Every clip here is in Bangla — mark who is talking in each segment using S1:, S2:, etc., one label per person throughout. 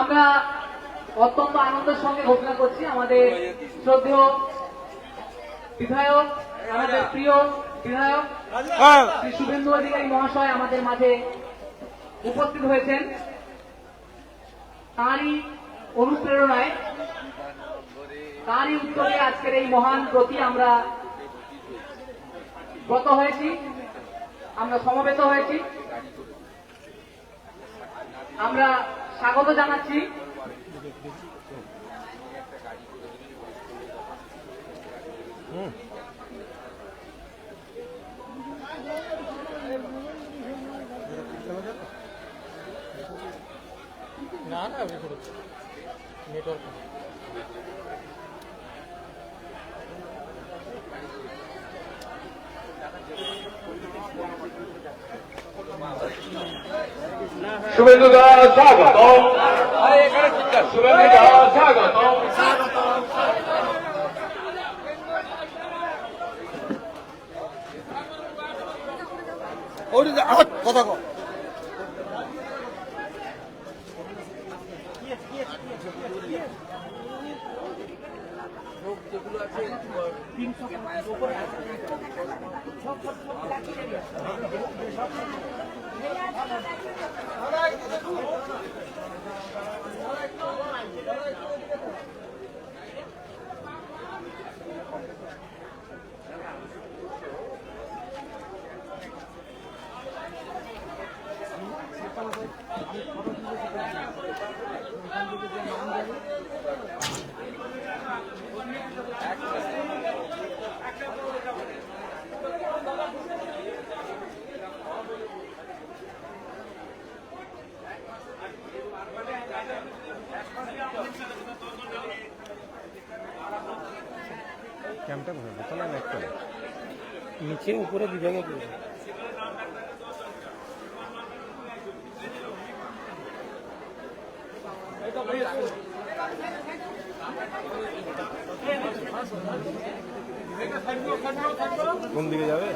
S1: আমরা অত্যন্ত আনন্দের সঙ্গে ঘোষণা করছি আমাদের শ্রদ্ধেয় বিধায়ক আমাদের প্রিয় বিধায়ক শ্রী শুভেন্দু অধিকারী মহাশয় আমাদের মাঝে উপস্থিত হয়েছেন। তাঁরই অনুপ্রেরণায় তাঁরই উদ্যোগে আজকের এই মহান প্রতি আমরা ব্রত হয়েছি আমরা সমবেত হয়েছি। আমরা স্বাগত জানাচ্ছি।
S2: না না নেটওয়ার্ক
S3: শুভেন্দু দা স্বাগত শুভেন্দু দা স্বাগত
S2: কথা কো
S4: ক্যাম্পটা কোথায় দোতলা না একতলা
S2: নিচে উপরে বিভাগে করেছে
S4: কোন দিকে যাবে?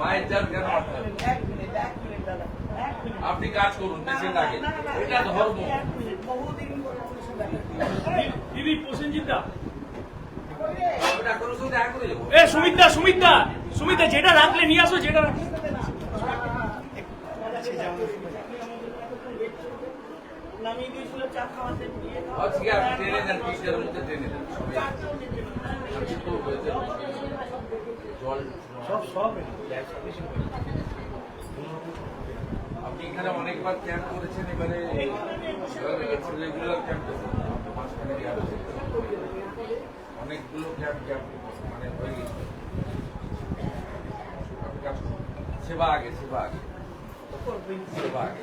S5: মায়ের যান কেন আপনি কাজ করুন দেশের আগে এটা ধর্ম।
S6: দিদি প্রসেনজিৎদা। এ সুমিতদা সুমিতদা সুমিতদা যেটা রাখলে নিয়ে আসো যেটা রাখলে
S5: আজকে আপনি ট্রেনে যান বিশটার মধ্যে ট্রেনে যান সবাই আপনি তো হয়েছে জল সব সব আপনি এখানে অনেকবার ক্যাম্প করেছেন এবারে রেগুলার ক্যাম্প মাঝখানে অনেকগুলো ক্যাম্প ক্যাম্প মানে হয়ে গেছে। সেবা আগে সেবা আগে সেবা আগে।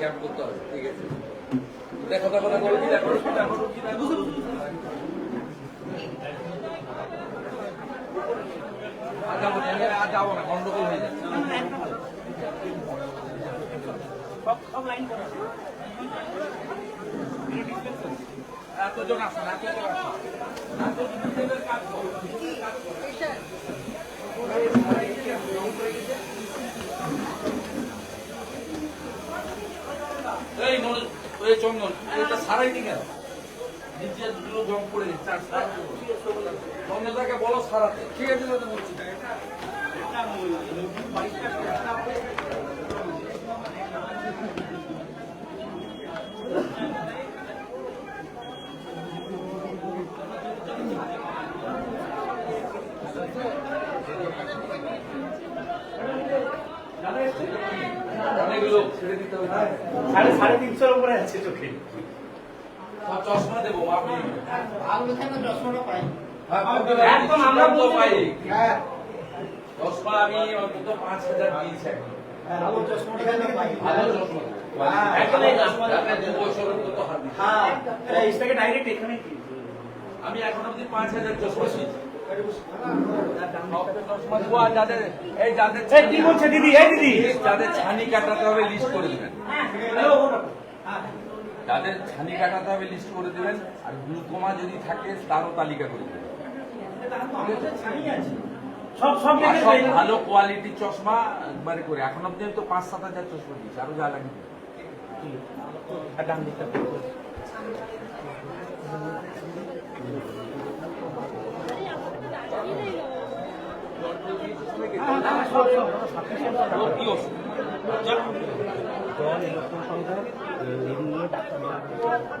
S5: ক্যাম্প করতে হবে, ঠিক আছে? দেখো দেখো দেখো রোগী দেখো দেখো আর যাব গন্ডগোল হয়ে যাচ্ছে। এতজন আসুন। এতজন আসুন। ওই চন্দন, এটা সারাই নি কেন নিচে দুটো জম করে গেছে, চার চন্দনদাকে বলো সারাতে ঠিক আছে
S6: সাড়ে সাড়ে তিনশোর উপরে আছে চোখে।
S5: চশমা দেবো আপনি
S6: একদম আমরা
S5: তো পাই। চশমা আমি অন্তত পাঁচ হাজার দিয়েছি এখন। ভালো চশমা দিচ্ছি।
S6: হ্যাঁ
S5: আমি এখন অব্দি পাঁচ হাজার চশমা যাদের এই যাদের
S6: কি বলছে দিদি? এই দিদি?
S5: যাদের ছানি কাটাতে হবে লিস্ট করে দিবেন। যাদের ছানি কাটাতে হবে লিস্ট করে দেবেন আর গ্লুকোমা যদি থাকে তারও তালিকা করে দেবেন। ভালো কোয়ালিটির চশমা একবারে করে। এখন অব্দি তো পাঁচ সাত হাজার চশমা দিচ্ছি আরও যা লাগে।
S6: আর ডান দিকটা
S5: কি ওষুধ
S2: জল ইলেকট্রন সংখ্যা নিয়ে ডাক্তার সরে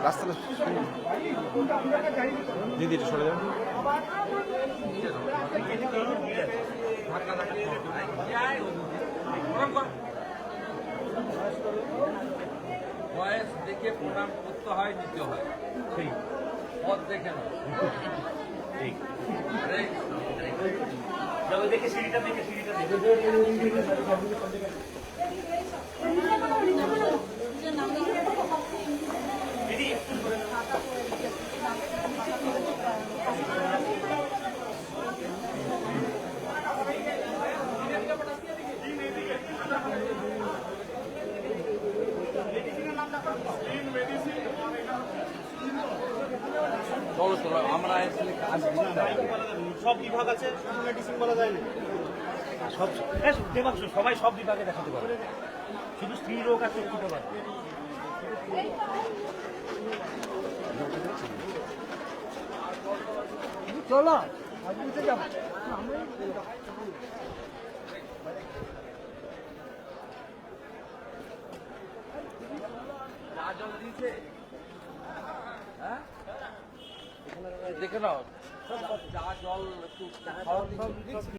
S2: রাস্তাটা দিদি একটু সরে যাও
S5: বয়স দেখে প্রণাম করতে হয় নিতে হয় পথ দেখে না
S6: ঠিক দেখে সিঁড়িটা দেখে সিঁড়িটা দেখে দিদি
S5: চলো চলো আমরা আসলে কাজ দিতে হবে।
S6: সব বিভাগ আছে শুধু মেডিসিন বলা যায় না। সব হ্যাঁ, দেবাংশু সবাই সব বিভাগে দেখাতে পারে শুধু স্ত্রী রোগ আর চক্ষু বিভাগ
S5: চা জল দিয়েছে হ্যাঁ দেখে নাও যা জল একটু?